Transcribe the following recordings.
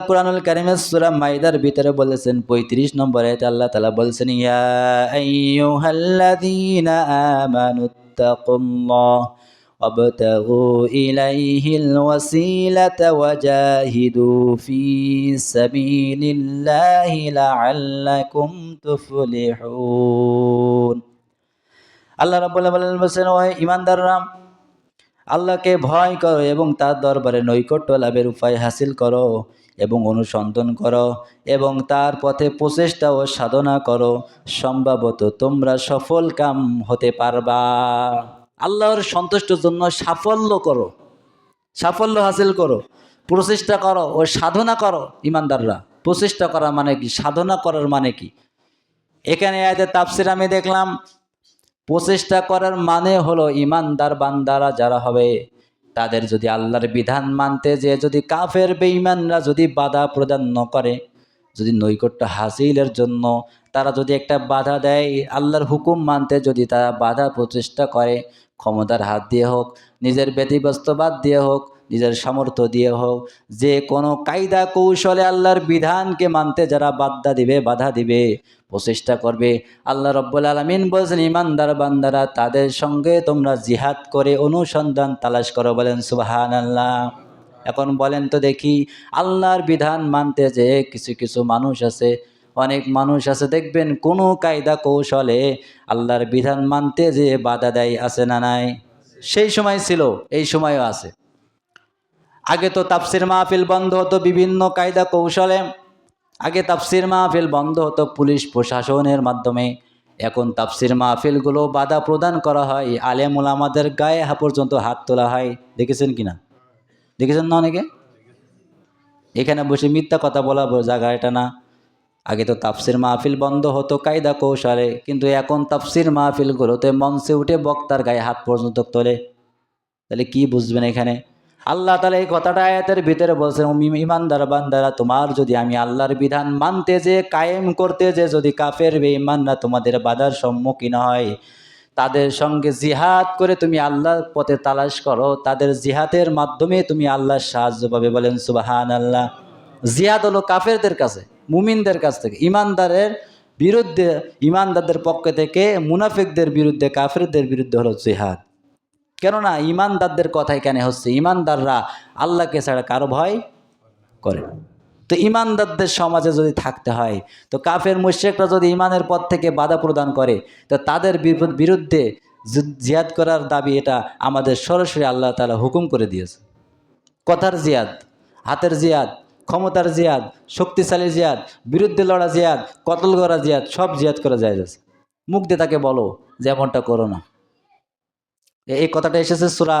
কোরআনুল কারিমের সূরা মাইদার ভিতরে বলেছেন পঁয়ত্রিশ নম্বর আয়াতে আল্লাহ তাআলা বলছেন ইয়া আইয়ুহাল্লাযীনা আমানুত্তাকুল্লাহ وابتغوا إليه الوسيلة وجاهدوا في سبيل الله لعلكم تفلحون আল্লাহ রাব্বুল আলামিন বলেছেন ও ইমানদাররা আল্লাহকে ভয় করো এবং তার দরবারে নৈকট্য লাভের উপায় হাসিল করো এবং অনুসন্ধান করো এবং তার পথে প্রচেষ্টা ও সাধনা করো। সম্ভবত তোমরা সফল কাম হতে পারবা। আল্লাহর সন্তুষ্টর জন্য সাফল্য করো, সাফল্য হাসিল করো, প্রচেষ্টা করো ও সাধনা করো ইমানদাররা। প্রচেষ্টা করা মানে কি? সাধনা করার মানে কি? এখানে আয়াতে তাফসির আমি দেখলাম প্রচেষ্টা করার মানে হলো ইমানদার বান্দারা যারা হবে, তাদের যদি আল্লাহর বিধান মানতে যে যদি কাফের বেঈমানরা যদি বাধা প্রদান ন করে, যদি নৈকট্য হাসিলের জন্য তারা যদি একটা বাধা দেয়, আল্লাহর হুকুম মানতে যদি তারা বাধা প্রচেষ্টা করে, ক্ষমতার হাত দিয়ে হোক, নিজের ব্যতিব্যস্তবাদ দিয়ে হোক নিজের সামর্থ্য দিয়ে হোক, যে কোনো কায়দা কৌশলে আল্লাহর বিধানকে মানতে যারা বাধা দিবে বাধা দিবে, প্রচেষ্টা করবে, আল্লাহ রব্বুল আলমিন বলছেন, ইমানদার বান্দারা তাদের সঙ্গে তোমরা জিহাদ করে অনুসন্ধান তালাশ করো। বলেন সুবাহান আল্লাহ এখন বলেন তো দেখি, আল্লাহর বিধান মানতে যে কিছু কিছু মানুষ আছে, অনেক মানুষ আছে, দেখবেন কোনো কায়দা কৌশলে আল্লাহর বিধান মানতে যে বাধা দেয় আছে না নাই? সেই সময় ছিল, এই সময়ও আছে। আগে তো তাফসির মাহফিল বন্ধ হতো বিভিন্ন কায়দা কৌশলে, আগে তাফসির মাহফিল বন্ধ হতো পুলিশ প্রশাসনের মাধ্যমে। এখন তাফসির মাহফিলগুলো বাধা প্রদান করা হয় আলেম ওলামাদের গায়ে পর্যন্ত হাত তোলা হয়। দেখেছেন কি না দেখেছেন না অনেকে? এখানে বসে মিথ্যা কথা বলা জায়গা এটা না। আগে তো তাফসির মাহফিল বন্ধ হতো কায়দা কৌশলে, কিন্তু এখন তাফসির মাহফিলগুলোতে মঞ্চে উঠে বক্তার গায়ে হাত পর্যন্ত তোলে। তাহলে কি বুঝবেন এখানে? আল্লাহ তালা এই কথাটা আয়াতের ভিতরে বলছেন "ও ইম- ইমানদার বান্দারা, তোমার যদি আমি আল্লাহর বিধান মানতে যে, কায়েম করতে যে, যদি কাফের বে বেঈমানরা তোমাদের বাধার সম্মুখীন হয়, তাদের সঙ্গে জিহাদ করে তুমি আল্লাহর পথে তালাশ করো, তাদের জিহাদের মাধ্যমে তুমি আল্লাহর সাহায্য পাবে। বলেন সুবাহান আল্লাহ জিহাদ হলো কাফেরদের কাছে, মুমিনদের কাছ থেকে, ইমানদারের বিরুদ্ধে, ইমানদারদের পক্ষ থেকে, মুনাফিকদের বিরুদ্ধে, কাফেরদের বিরুদ্ধে হলো জিহাদ। কেননা ইমানদারদের কথাই কেন হচ্ছে, ইমানদাররা আল্লাহকে ছাড়া কারও ভয় করে তো ইমানদারদের সমাজে যদি থাকতে হয়, তো কাফের মুশেকরা যদি ইমানের পথ থেকে বাধা প্রদান করে, তো তাদের বিরু- বিরুদ্ধে জু- জিহাদ করার দাবি এটা আমাদের সরাসরি আল্লাহ তালা হুকুম করে দিয়েছে। কথার জিয়াদ হাতের জিয়াদ ক্ষমতার জিয়াদ শক্তিশালী জিয়াদ বিরুদ্ধে লড়া জিয়াদ কতল করা জিয়াদ সব জিয়াদ করা যায় মুখ দিয়ে তাকে বলো যেমনটা করো না। এই কথাটা এসেছে সুরা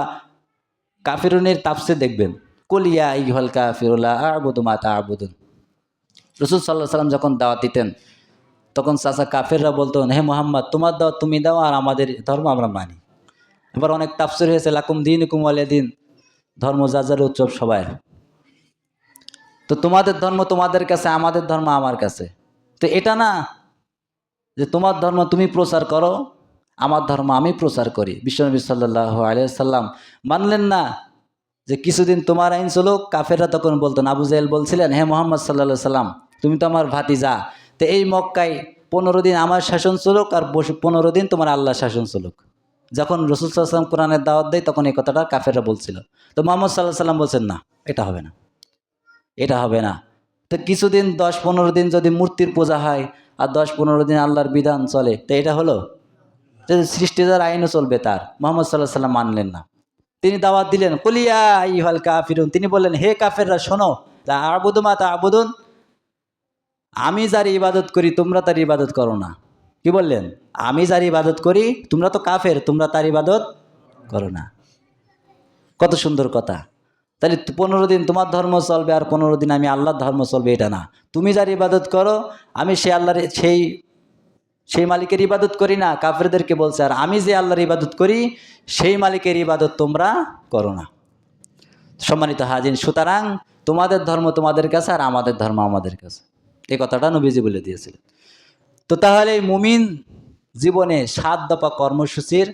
কাফিরুনের তাপসে দেখবেন। কলিয়া ইহল কাফিরুল্লাহ আবুদু মাতা আবুদুন রসুল সাল্লাহ সাল্লাম যখন দাওয়াত দিতেন, তখন চাচা কাফেররা বলতো হে মোহাম্মদ, তোমার দাওয়াত তুমি দাও আর আমাদের ধর্ম আমরা মানি। এবার অনেক তাপসির হয়েছে, লাকুম দিন কুমালে দিন। ধর্ম যাজার উৎসব সবাই। তো তোমাদের ধর্ম তোমাদের কাছে, আমাদের ধর্ম আমার কাছে। তো এটা না যে তোমার ধর্ম তুমি প্রচার করো আমার ধর্ম আমি প্রচার করি। বিশ্বনবী সাল্লাহ আলিয়াল্লাম মানলেন না যে কিছুদিন তোমার আইন চলুক, কাফেররা তখন বলতেন আবু জাহেল বলছিলেন, হে মোহাম্মদ সাল্লা সাল্লাম তুমি তো আমার ভাতিজা। তো এই মক্কায় পনেরো দিন আমার শাসন চলুক আর পনেরো দিন তোমার আল্লাহ শাসন চলুক। যখন রসুল সাল্লাম কোরআনের দাওয়াত দেয়, তখন এই কথাটা কাফেররা বলছিল। তো মোহাম্মদ সাল্লাহ সাল্লাম বলছেন, না, এটা হবে না। এটা হবে না। তো কিছুদিন, দশ পনেরো দিন যদি মূর্তির পূজা হয়, আর দশ পনেরো দিন আল্লাহর বিধান চলে, তো এটা হলো যদি সৃষ্টিজার আইনও চলবে তার, মোহাম্মদ সাল্লাহ সাল্লাম মানলেন না। তিনি দাওয়াত দিলেন কলিয়া ইহাল কাফিরুন তিনি বললেন, হে কাফেররা, শোনো তা আবুদু মা তা আবুদুন আমি যার ইবাদত করি, তোমরা তার ইবাদত করো না। কি বললেন? আমি যার ইবাদত করি, তোমরা তো কাফের, তোমরা তার ইবাদত করো না। কত সুন্দর কথা। তাহলে পনেরো দিন তোমার ধর্ম চলবে আর পনেরো দিন আমি আল্লাহর ধর্ম চলবে, এটা না। তুমি যার ইবাদত করো, আমি সে আল্লাহর, সেই সেই মালিকের ইবাদত করি না, কাফেরদেরকে বলছে, আর আমি যে আল্লাহর ইবাদত করি, সেই মালিকের ইবাদত তোমরা করো না। সম্মানিত হাজিন সুতরাং তোমাদের ধর্ম তোমাদের কাছে আর আমাদের ধর্ম আমাদের কাছে। এই কথাটা নবীজি বলে দিয়েছিলেন। তো তাহলে মুমিন জীবনে সাত দফা কর্মসূচির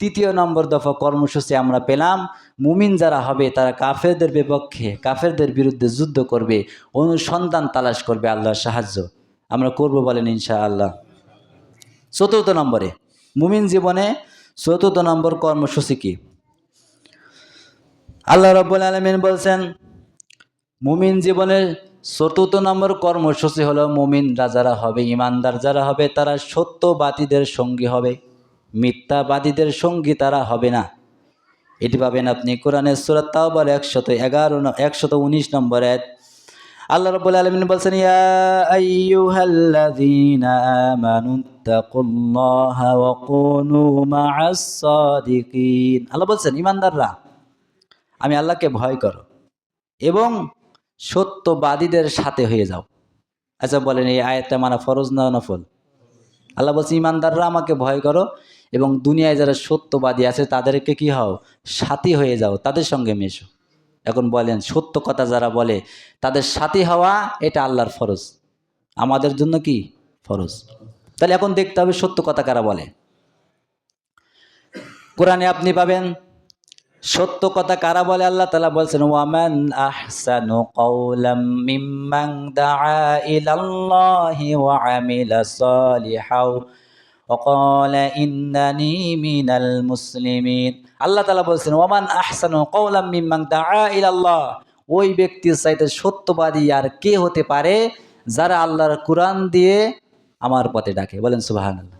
তৃতীয় নম্বর দফা কর্মসূচি আমরা পেলাম। মুমিন যারা হবে, তারা কাফেরদের বিপক্ষে, কাফেরদের বিরুদ্ধে যুদ্ধ করবে, অনুসন্ধান তালাশ করবে আল্লাহর সাহায্য। আমরা করব বলেন ইনশা আল্লাহ চতুর্থ নম্বরে। মুমিন জীবনে চতুর্থ নম্বর কর্মসূচি কি? আল্লাহ রব্বুল আলমিন বলছেন, মুমিন জীবনের চতুর্থ নম্বর কর্মসূচি হলো মুমিনরা যারা হবে, ইমানদার যারা হবে, তারা সত্যবাদীদের সঙ্গী হবে, মিথ্যাবাদীদের সঙ্গী তারা হবে না। এটি পাবেন আপনি কোরআনের সুরাত তাওবার একশত এগারো একশত উনিশ নম্বর এক আল্লাহ রব্বুল আলমিন বলছেন, ইয়া আইয়ুহাল্লাযীনা তাকুল্লাহা ওয়া কুনু মা'আস সাদিকিন আল্লাহ বলছেন, ইমানদাররা, আমি আল্লাহকে ভয় করো এবং সত্যবাদীদের সাথে হয়ে যাও। আচ্ছা বলেন, এই আয়াতটা মানা ফরজ না নফল? আল্লাহ বলছে, ইমানদাররা আমাকে ভয় করো এবং দুনিয়ায় যারা সত্যবাদী আছে তাদেরকে কি হও? সাথী হয়ে যাও, তাদের সঙ্গে মেশো। এখন বলেন, সত্য কথা যারা বলে, তাদের সাথী হওয়া এটা আল্লাহর ফরজ। আমাদের জন্য কি? ফরজ। তাহলে এখন দেখতে হবে সত্য কথা কারা বলে কোরআনে আপনি পাবেন সত্য কথা কারা বলে আল্লাহ তালা বলছেন ওয়ামান আহসানু কওলাম মিম্মান দাআ ইলাল্লাহি ওয়া আমিলা সালিহাও وقال إنني من المسلمين আল্লাহ তালা বলছেন ওয়ামান আহসানু কওলাম মিম্মান দাআ ইলাল্লাহ ওই ব্যক্তির চাইতে সত্যবাদী আর কে হতে পারে যারা আল্লাহর কোরআন দিয়ে আমার পথে ডাকে। বলেন, সুবহানাল্লাহ।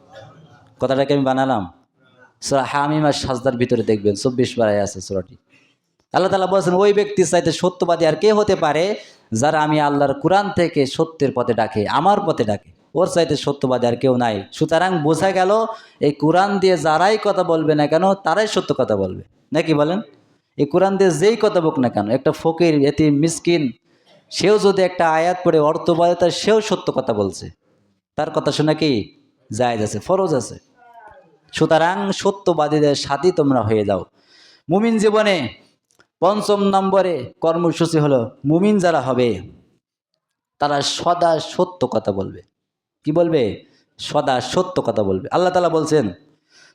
কথাটাকে আমি বানালাম? সুরা হামিম আর সাজদার ভিতরে দেখবেন, চব্বিশ বারায় আছে সুরাটি। আল্লাহ তালা বলছেন, ওই ব্যক্তির চাইতে সত্যবাদী আর কে হতে পারে যারা আমি আল্লাহর কোরআন থেকে সত্যের পথে ডাকে, আমার পথে ডাকে। ওর চাইতে সত্যবাদী আর কেউ নাই। সুতরাং বোঝা গেল, এই কোরআন দিয়ে যারাই কথা বলবে না কেন, তারাই সত্য কথা বলবে। নাকি বলেন? এই কোরআন দিয়ে যেই কথা বলুক না কেন, একটা ফকির এটি মিসকিন, সেও যদি একটা আয়াত পড়ে অর্থ বলে তার সেও সত্য কথা বলছে। তার কথা শুনে কি? জায়েজ আছে, ফরজ আছে। সুতরাং সত্যবাদীদের সাথী তোমরা হয়ে যাও। মুমিন জীবনে পঞ্চম নম্বরে কর্মসূচি হলো মুমিন যারা হবে, তারা সদা সত্য কথা বলবে। কি বলবে? সদা সত্য কথা বলবে। আল্লাহ তালা বলছেন,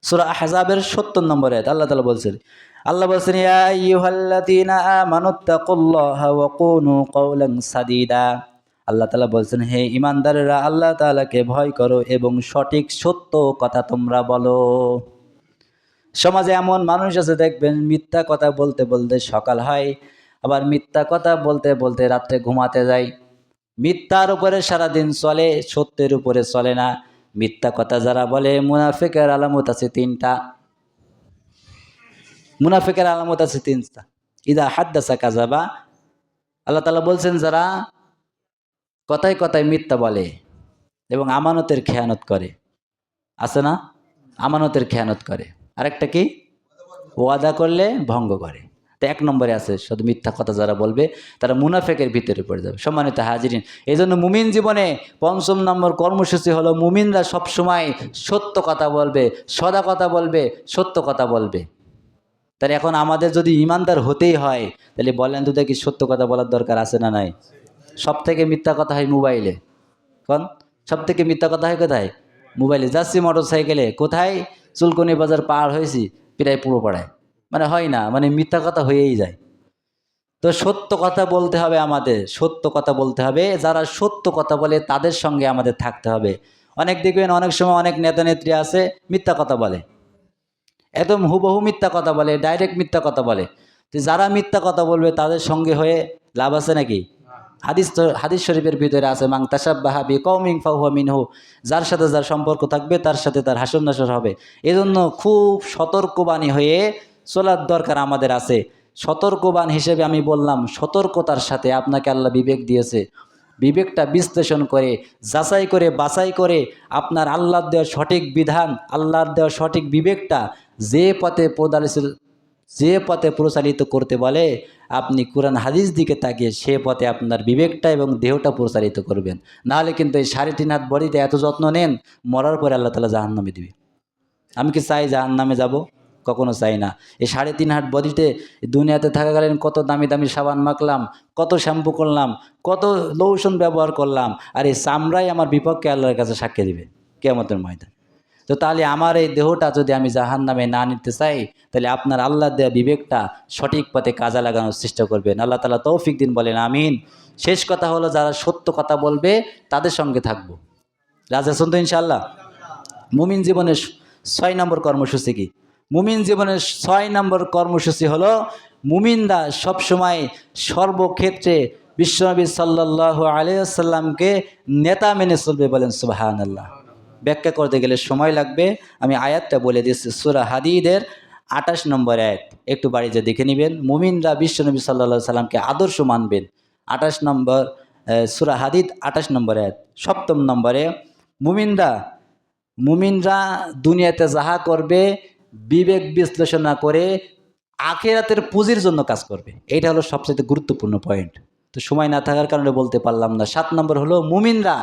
সুরা আহজাবের সত্তর নম্বরে আল্লাহ তালা বলছেন, আল্লাহ বলছেন সাদীদা। আল্লাহ তালা বলছেন, হে ইমানদারেরা, আল্লাহ তালাকে ভয় করো এবং সঠিক সত্য কথা তোমরা বলো। সমাজে এমন মানুষ আছে, দেখবেন মিথ্যা কথা বলতে বলতে সকাল হয়, আবার মিথ্যা কথা বলতে বলতে রাত্রে ঘুমাতে যায়। মিথ্যার উপরে সারাদিন চলে, সত্যের উপরে চলে না। মিথ্যা কথা যারা বলে, মুনাফিকের আলামত আছে তিনটা। মুনাফিকের আলামত আছে তিনটা। ইদা হাদ্দাসা কাজাবা আল্লাহ তালা বলছেন, যারা কথায় কথায় মিথ্যা বলে এবং আমানতের খেয়ানত করে। আছে না? আমানতের খেয়ানত করে। আরেকটা কি? ওয়াদা করলে ভঙ্গ করে। তো এক নম্বরে আছে, শুধু মিথ্যা কথা যারা বলবে, তারা মুনাফেকের ভিতরে পড়ে যাবে। সম্মানিত হাজিরিন এই জন্য মুমিন জীবনে পঞ্চম নম্বর কর্মসূচি হলো মুমিনরা সবসময় সত্য কথা বলবে, সদা কথা বলবে, সত্য কথা বলবে। তাহলে এখন আমাদের যদি ইমানদার হতেই হয়, তাহলে বলেন তো দেখি সত্য কথা বলার দরকার আছে না নাই? সব থেকে মিথ্যা কথা হয় মোবাইলে। কন? সব থেকে মিথ্যা কথা হয় কোথায়? মোবাইলে। যাচ্ছি মোটর সাইকেলে কোথায়? চুলকনি বাজার পার হয়েছি, প্রায় পুরো পাড়ায়। মানে হয় না মানে মিথ্যা কথা হয়েই যায়। তো সত্য কথা বলতে হবে আমাদের, সত্য কথা বলতে হবে। যারা সত্য কথা বলে, তাদের সঙ্গে আমাদের থাকতে হবে। অনেক দেখবেন, অনেক সময় অনেক নেতা নেত্রী আছে, মিথ্যা কথা বলে। একদম হুবহু মিথ্যা কথা বলে, ডাইরেক্ট মিথ্যা কথা বলে। তো যারা মিথ্যা কথা বলবে, তাদের সঙ্গে হয়ে লাভ আছে নাকি? হাদিস হাদিস শরীফের ভিতরে আছে মাং তাসাব বাহাবি কৌমিং ফাহুয়া মিনহু যার সাথে যার সম্পর্ক থাকবে, তার সাথে তার হাসন নাসর হবে। এজন্য খুব সতর্কবাণী হয়ে চলার দরকার আমাদের আছে। সতর্কবান হিসেবে আমি বললাম, সতর্কতার সাথে আপনাকে আল্লাহ বিবেক দিয়েছে। বিবেকটা বিশ্লেষণ করে, যাচাই করে, বাছাই করে আপনার আল্লাহর দেওয়া সঠিক বিধান, আল্লাহর দেওয়া সঠিক বিবেকটা যে পথে প্রদালিত যে পথে প্রচারিত করতে বলে, আপনি কোরআন হাদিস দিকে তাকিয়ে সে পথে আপনার বিবেকটা এবং দেহটা প্রচারিত করবেন। নাহলে কিন্তু এই সাড়ে তিন হাত বডিতে এত যত্ন নেন, মরার পরে আল্লাহ তালা জাহান নামে দিবে। আমি কি চাই জাহান নামে যাব? কখনো চাই না। এই সাড়ে তিন হাট বডিতে দুনিয়াতে থাকাকালীন কত দামি দামি সাবান মাখলাম, কত শ্যাম্পু করলাম, কত লোশন ব্যবহার করলাম, আর এই চামড়াই আমার বিপক্ষে আল্লাহর কাছে সাক্ষী দিবে। কেমতের ময়দান। তো তাহলে আমার এই দেহটা যদি আমি জাহান নামে না নিতে চাই, তাহলে আপনার আল্লাহ দেয়া বিবেকটা সঠিক পথে কাজে লাগানোর চেষ্টা করবেন। আল্লাহ তালা তৌফিক দিন বলেন, আমিন। শেষ কথা হলো, যারা সত্য কথা বলবে, তাদের সঙ্গে থাকব। রাজা শুনতো ইনশাল্লাহ মুমিন জীবনের ছয় নম্বর কর্মসূচি কি? মুমিন জীবনের ছয় নম্বর কর্মসূচি হলো, মুমিনরা সবসময় সর্বক্ষেত্রে বিশ্বনবী সাল্লাহ আলিয়াল্লামকে নেতা মেনে চলবে বলেন সুবাহান আল্লাহ ব্যাখ্যা করতে গেলে সময় লাগবে। আমি আয়াতটা বলে দিচ্ছি, সুরা হাদিদের আঠাশ নম্বর আয়াত। একটু বাড়িতে দেখে নেবেন। মুমিনরা বিশ্ব বিশ্বনবী সাল্লা সাল্লামকে আদর্শ মানবেন। আঠাশ নম্বর সুরা হাদিদ আঠাশ নম্বর আয়াত। সপ্তম নম্বরে, মুমিনরা মুমিনরা দুনিয়াতে যাহা করবে, বিবেক বিশ্লেষণ করে আখেরাতের পুঁজির জন্য কাজ করবে। এইটা হলো সবচেয়ে গুরুত্বপূর্ণ পয়েন্ট তো সময় না থাকার কারণে বলতে পারলাম না। সাত নম্বর হলো মুমিনরা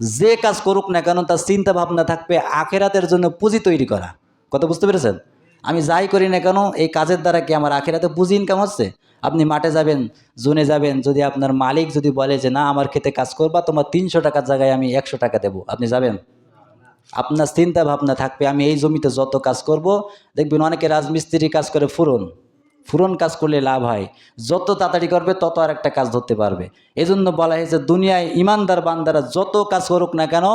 যে কাজ করুক না কেন, তার চিন্তা ভাবনা থাকবে আখেরাতের জন্য পুঁজি তৈরি করা। কথা বুঝতে পেরেছেন? আমি যাই করি না কেন, এই কাজের দ্বারা কি আমার আখেরাতে পুঁজি ইনকাম হচ্ছে? আপনি মাঠে যাবেন, জোনে যাবেন, যদি আপনার মালিক যদি বলে যে, না, আমার খেতে কাজ করবা, তোমার তিনশো টাকার জায়গায় আমি একশো টাকা দেবো। আপনি যাবেন। আপনার চিন্তা ভাবনা থাকবে, আমি এই জমিতে যত কাজ করব, দেখবেন অনেকে রাজমিস্ত্রি কাজ করে ফুরন। ফুরন কাজ করলে লাভ হয়। যত তাড়াতাড়ি করবে, তত আর একটা কাজ ধরতে পারবে। এজন্য বলা হয়েছে, দুনিয়ায় ইমানদার বান্দারা যত কাজ করুক না কেন,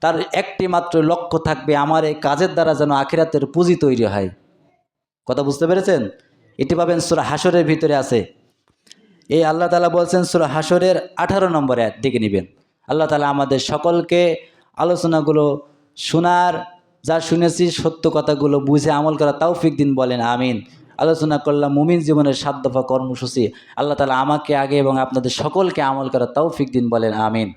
তার একটি মাত্র লক্ষ্য থাকবে, আমার এই কাজের দ্বারা যেন আখিরাতের পুঁজি তৈরি হয়। কথা বুঝতে পেরেছেন? এটি পাবেন সুরা হাসরের ভিতরে আছে। এই আল্লাহ তালা বলছেন, সুরা হাসরের আঠারো নম্বরে দিকে নেবেন। আল্লাহ তালা আমাদের সকলকে আলোচনাগুলো শোনার, যা শুনেছি, সত্য কথাগুলো বুঝে আমল করা তৌফিক দিন বলেন, আমিন। আলোচনা করলাম, মুমিন জীবনের সাত দফা কর্মসূচি। আল্লাহ তালা আমাকে আগে এবং আপনাদের সকলকে আমল করা তৌফিক দিন বলেন, আমিন।